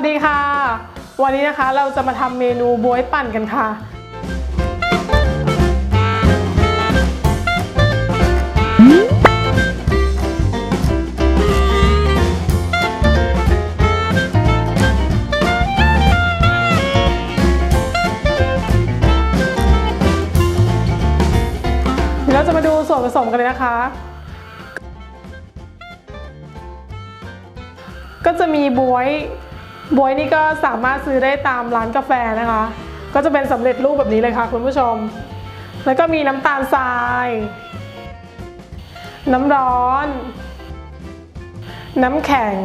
วัสดีค่ะ วันนี้นะคะเราจะมาทำเมนูบวยปั่นกันค่ะเดี๋ยวเราจะมาดูส่วนผสมกันเลยนะคะก็จะมีบวย บวยนี่ก็สามารถซื้อได้ตามร้านกาแฟนะคะ ก็จะเป็นสำเร็จรูปแบบนี้เลยค่ะคุณผู้ชม แล้วก็มีน้ำตาลทราย น้ำร้อน น้ำแข็ง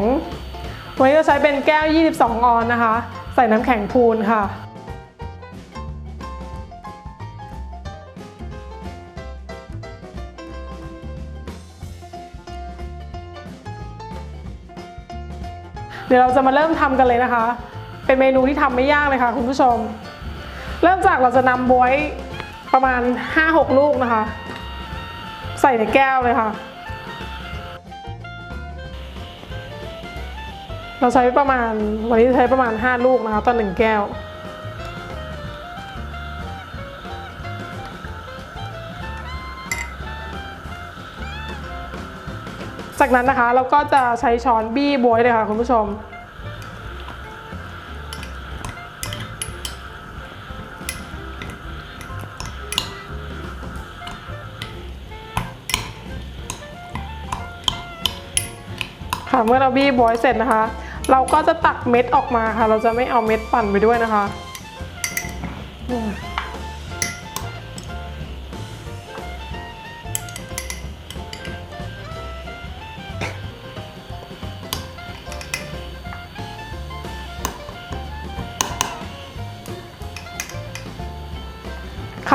วันนี้จะใช้เป็นแก้ว 22 ออนนะคะ ใส่น้ำแข็งพูนค่ะ ดี๋ยวเราจะมาเริ่มทำกันเลยนะคะ เป็นเมนูที่ทำไม่ยากเลยค่ะคุณผู้ชม เริ่มจากเราจะนำบวยประมาณ 5-6 ลูกนะคะ ใส่ในแก้วเลยค่ะ เราใช้ประมาณวันนี้ใช้ประมาณ 5 ลูกนะคะต่อหนึ่งแก้ว จากนั้นนะคะเราก็จะใช้ช้อนบี้บวยเลยค่ะคุณผู้ชม ค่ะเมื่อเราบี้บวยเสร็จนะคะ เราก็จะตักเม็ดออกมาค่ะ เราจะไม่เอาเม็ดปั่นไปด้วยนะคะ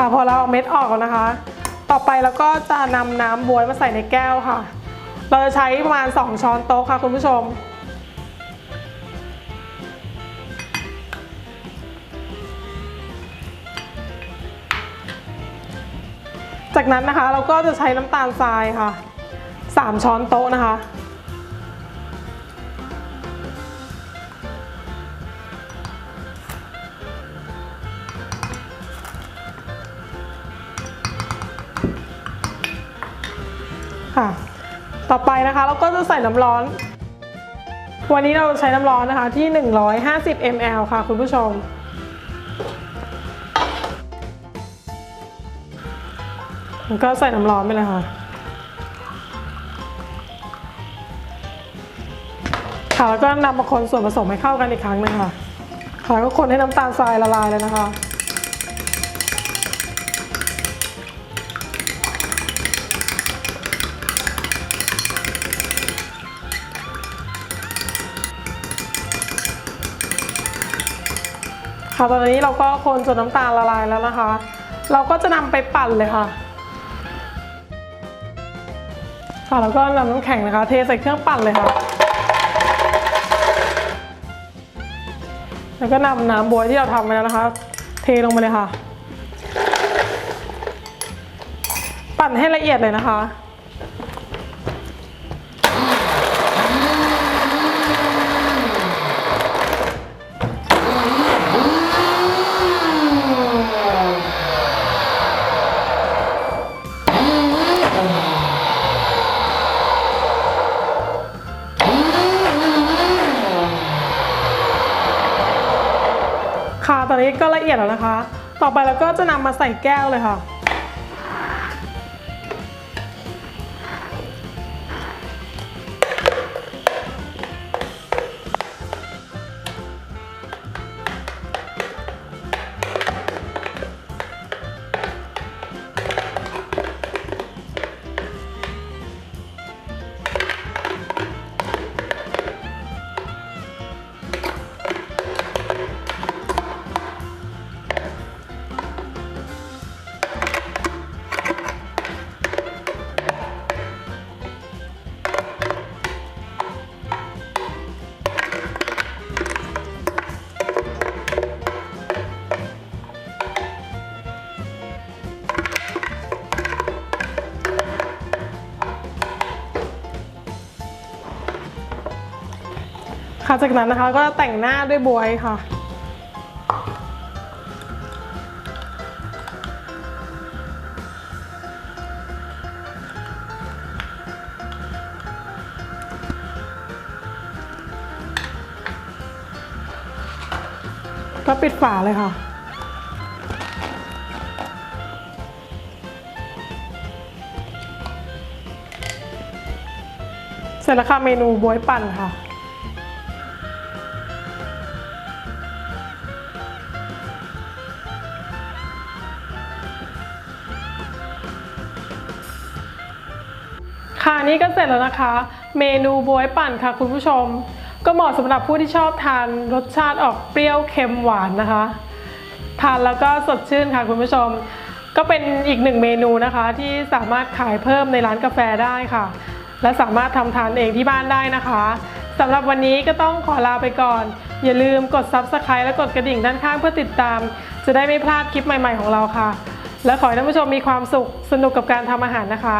ค่ะพอเราเอาเม็ดออกแล้วนะคะ ต่อไปเราก็จะนำน้ำบวยมาใส่ในแก้วค่ะ เราจะใช้ประมาณ 2 ช้อนโต๊ะค่ะคุณผู้ชม จากนั้นนะคะเราก็จะใช้น้ำตาลทรายค่ะ 3 ช้อนโต๊ะนะคะ ค่ะ ต่อไปนะคะเราก็จะใส่น้ำร้อน วันนี้เราใช้น้ำร้อนนะคะที่ 150 ml ค่ะ คุณผู้ชมแล้วก็ใส่น้ำร้อนไปเลยค่ะค่ะแล้วก็นำมาคนส่วนผสมให้เข้ากันอีกครั้งหนึงค่ะ ค่ะก็คนให้น้ำตาลทรายละลายเลยนะคะ ค่ะตอนนี้เราก็คนจนน้ำตาลละลายแล้วนะคะ เราก็จะนำไปปั่นเลยค่ะค่ะแล้วก็นำน้ำแข็งนะคะ เทใส่เครื่องปั่นเลยค่ะ แล้วก็นำน้ำบวยที่เราทำไปแล้วนะคะ เทลงไปเลยค่ะ ปั่นให้ละเอียดเลยนะคะ อนนี้ก็ละเอียดแล้วนะคะ ต่อไปเราก็จะนำมาใส่แก้วเลยค่ะ ค่ะจากนั้นนะคะก็แต่งหน้าด้วยบวยค่ะ ก็ปิดฝาเลยค่ะเสร็จแล้วค่ะเมนูบวยปั่นค่ะ ค่ะนี่ก็เสร็จแล้วนะคะ เมนูบวยปั่นค่ะคุณผู้ชม ก็เหมาะสำหรับผู้ที่ชอบทานรสชาติออกเปรี้ยวเค็มหวานนะคะ ทานแล้วก็สดชื่นค่ะคุณผู้ชม ก็เป็นอีกหนึ่งเมนูนะคะที่สามารถขายเพิ่มในร้านกาแฟได้ค่ะ และสามารถทำทานเองที่บ้านได้นะคะสำหรับวันนี้ก็ต้องขอลาไปก่อน อย่าลืมกด Subscribe และกดกระดิ่งด้านข้างเพื่อติดตาม จะได้ไม่พลาดคลิปใหม่ ๆของเราค่ะ และขอให้ท่านผู้ชมมีความสุขสนุกกับการทำอาหารนะคะ